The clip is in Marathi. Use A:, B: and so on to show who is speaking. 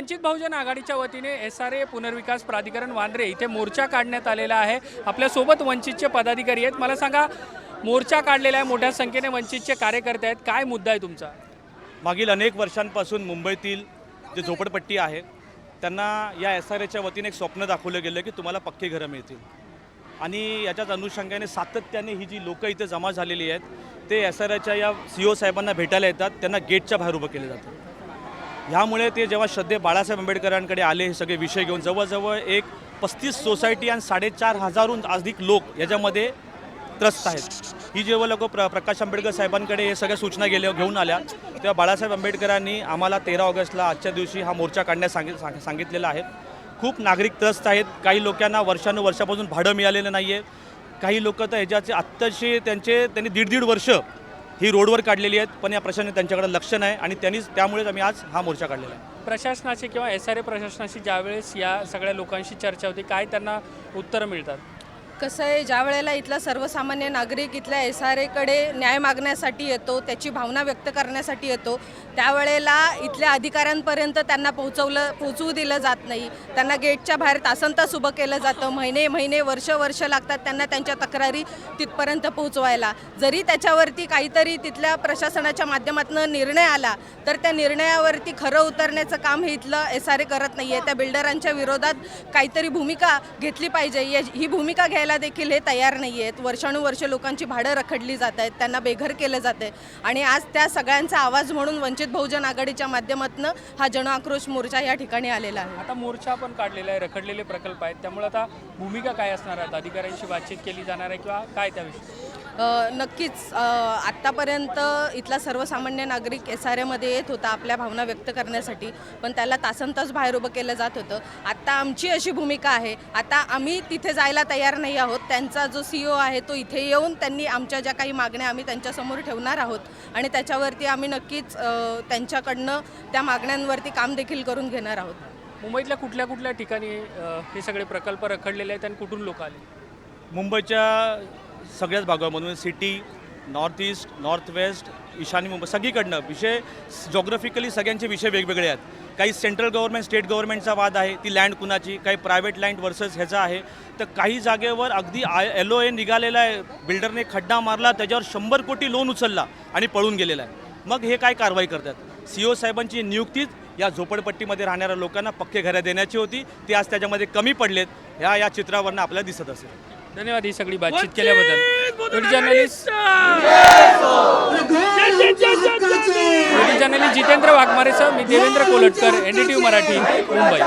A: वंचित बहुजन आघाडीच्या वतीने एस आर ए पुनर्विकास प्राधिकरण वांद्रे इथे मोर्चा काढण्यात आलेला आहे. आपल्यासोबत वंचितचे पदाधिकारी आहेत. मला सांगा मोर्चा काढलेला आहे. मोठ्या संख्येने वंचितचे कार्यकर्ते आहेत. काय मुद्दा आहे तुमचा?
B: मागील अनेक वर्षांपासून मुंबईतील जे झोपडपट्टी आहे त्यांना या एस आर एच्या वतीने एक स्वप्न दाखवलं गेलं की तुम्हाला पक्के घरं मिळतील. आणि याच्याच अनुषंगाने सातत्याने ही जी लोकं इथे जमा झालेली आहेत ते एस आर एच्या या सी ओ साहेबांना भेटायला येतात. त्यांना गेटच्या बाहेर उभं केलं जातं. ह्यामुळे ते जेव्हा श्रद्धे बाळासाहेब आंबेडकरांकडे आले हे सगळे विषय घेऊन जवळजवळ एक पस्तीस सोसायटी आणि साडेचार हजारहून अधिक लोक याच्यामध्ये त्रस्त आहेत. ही जेव्हा लोक प्र प्रकाश आंबेडकर साहेबांकडे हे सगळ्या सूचना गेल्या घेऊन आल्या तेव्हा बाळासाहेब आंबेडकरांनी आम्हाला तेरा ऑगस्टला आजच्या दिवशी हा मोर्चा काढण्यास सांगित सांग- सांगितलेला आहे. खूप नागरिक त्रस्त आहेत. काही लोकांना वर्षानुवर्षापासून भाडं मिळालेलं नाही आहे काही लोक तर ह्याच्याचे आत्ताचे त्यांचे त्यांनी दीड दीड वर्ष ही रोडवर काढलेली आहेत पण या प्रशासनाने त्यांच्याकडे लक्ष नाही आणि त्यांनीच त्यामुळेच आम्ही आज हा मोर्चा काढलेला आहे.
A: प्रशासनाची किंवा एस आर ए प्रशासनाशी ज्यावेळेस या सगळ्या लोकांशी चर्चा होती काय त्यांना उत्तरं मिळतात?
C: कसं आहे ज्या वेळेला इथला सर्वसामान्य नागरिक इथल्या एस आर एकडे न्याय मागण्यासाठी येतो त्याची भावना व्यक्त करण्यासाठी येतो त्यावेळेला इथल्या अधिकाऱ्यांपर्यंत त्यांना पोहोचवलं पोहोचवू दिलं जात नाही. त्यांना गेटच्या बाहेर तासन तास उभं केलं जातं. महिने महिने वर्ष वर्ष लागतात त्यांना त्यांच्या तक्रारी तिथपर्यंत पोहोचवायला जरी त्याच्यावरती काहीतरी तिथल्या प्रशासनाच्या माध्यमातून निर्णय आला तर त्या निर्णयावरती खरं उतरण्याचं काम हे इथलं एस आर ए करत नाही आहे त्या बिल्डरांच्या विरोधात काहीतरी भूमिका घेतली पाहिजे. या- ही भूमिका घ्यायला देखील हे तयार नाही आहेत वर्षानुवर्ष लोकांची भाडं रखडली जात आहेत त्यांना बेघर केलं जात आहे आणि आज त्या सगळ्यांचा आवाज म्हणून वंचित बहुजन आघाडीच्या माध्यमातून हा जनआक्रोश मोर्चा या ठिकाणी आलेला आहे.
A: आता मोर्चा पण काढलेला आहे रखडलेले प्रकल्प आहेत. त्यामुळे आता भूमिका काय असणार आहेत? अधिकाऱ्यांशी बातचीत केली जाणार आहे किंवा काय त्याविषयी?
C: नक्कीच. आत्तापर्यंत इथला सर्वसामान्य नागरिक एस आर एमध्ये येत होता आपल्या भावना व्यक्त करण्यासाठी. पण त्याला तासन तास बाहेर उभं केलं जात होतं. आत्ता आमची अशी भूमिका आहे. आता आम्ही तिथे जायला तयार नाही आहोत. त्यांचा जो सी ओ आहे तो इथे येऊन त्यांनी आमच्या ज्या काही मागण्या आम्ही त्यांच्यासमोर ठेवणार आहोत. आणि त्याच्यावरती आम्ही नक्कीच त्यांच्याकडनं त्या मागण्यांवरती काम देखील करून घेणार आहोत.
A: मुंबईतल्या कुठल्या कुठल्या ठिकाणी हे सगळे प्रकल्प रखडलेले आहेत आणि कुठून लोक आले?
B: मुंबईच्या सगळ्याच भागामधून city north east north west ईशान्य मुंबई सगळीकडनं विषय जॉग्रफिकली सगळ्यांचे विषय वेगवेगळे आहेत. काही सेंट्रल गव्हर्नमेंट स्टेट गव्हर्नमेंटचा वाद आहे ती लँड कुणाची काही प्रायव्हेट लँड वर्सेस ह्याचा आहे. तर काही जागेवर अगदी आय एल ओ ए निघालेला आहे बिल्डरने खड्डा मारला त्याच्यावर शंभर कोटी लोन उचलला आणि पळून गेलेला आहे. मग हे काय कारवाई करतात? सी ओ साहेबांची नियुक्तीच या झोपडपट्टीमध्ये राहणाऱ्या लोकांना पक्के घरं देण्याची होती. ती आज त्याच्यामध्ये कमी पडलेत. ह्या या चित्रावरनं आपल्याला दिसत असेल.
A: धन्यवाद ही सगळी बातचीत केल्याबद्दल. जर्नलिस्ट जर्नलिस्ट जितेंद्र वाघमारेसह मी Devendra Kolatkar N D T Marathi Mumbai.